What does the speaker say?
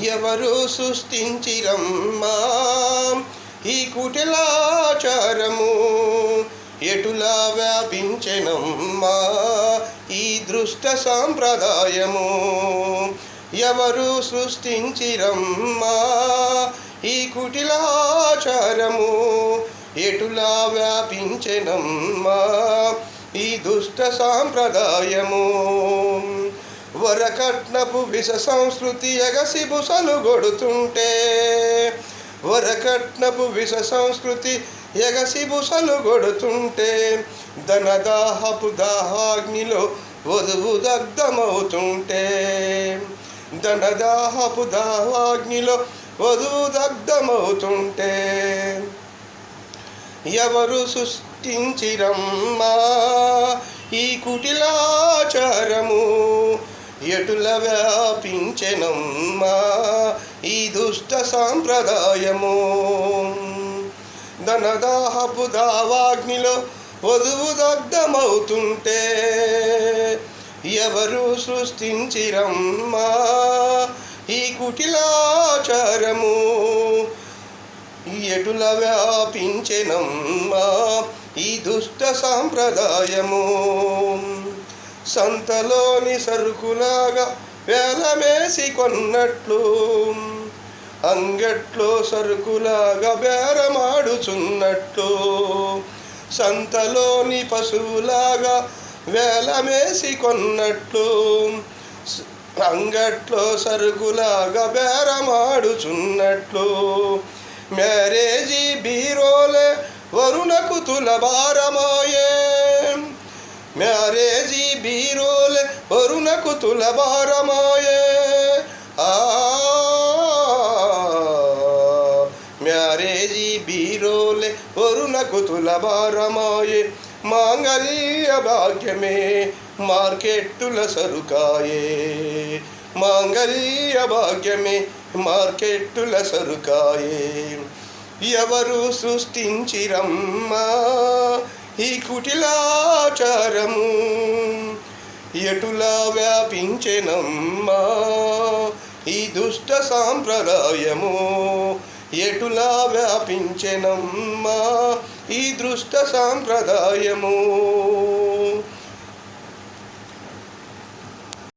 ఎవరు సృష్టించిరమ్మా? ఈ కుటిలాచారము ఎటులా వ్యాపించెనమ్మా? ఈ దృష్ట సాంప్రదాయము ఎవరు సృష్టించిరమ్మా? ఈ కుటిలాచారము ఎటులా వ్యాపించెనమ్మా? ఈ దుష్ట సాంప్రదాయము వరకట్నపు విష సంస్కృతి ఎగసి బుసలు గొడుతుంటే వరకట్నపు విష సంస్కృతి ఎగసి బుసలు గొడుతుంటే ధనదాహపు దాహాగ్నిలో వధువు దగ్ధమవుతుంటే. ధనదాహపు దాహాగ్నిలో వధువు దగ్ధమవుతుంటే. ఎవరు సృష్టించిరమ్మా ఈ కుటిలాచారము? ఎటుల వ్యాపించెనమ్మా ఈ దుష్ట సాంప్రదాయము. ధనదాహపు దావాగ్నిలో వధువు దగ్ధమవుతుంటే ఎవరు సృష్టించిరమ్మా? ఈ కుటిలాచారము ఎటుల వ్యాపించెనమ్మా ఈ దుష్ట సాంప్రదాయము. సంతలోని సరుకులాగా వేలమేసి కొన్నట్లు. అంగట్లో సరుకులాగా బేరమాడుచున్నట్లు. సంతలోని పశువులాగా వేలమేసి కొన్నట్లు. అంగట్లో సరుకులాగా బేరమాడుచున్నట్లు. మ్యారేజీ బీరోలే వరుణకు తులభారమాయే. మ్యారే బీరోలే వరుణకు తులభారమాయే. ఆ మ్యారేజీ బీరోలే వరుణకు తులభారమాయే. మాంగళ్య భాగ్యమే మార్కెట్టుల సరుకాయే. మాంగళ్య భాగ్యమే మార్కెట్టుల సరుకాయే. ఎవరు సృష్టించిరమ్మా ఈ కుటిలాచారము? ఎటులా వ్యాపించెనమ్మా ఈ దుష్ట సాంప్రదాయము ఎటులా వ్యాపించెనమ్మా ఈ దృష్ట సాంప్రదాయము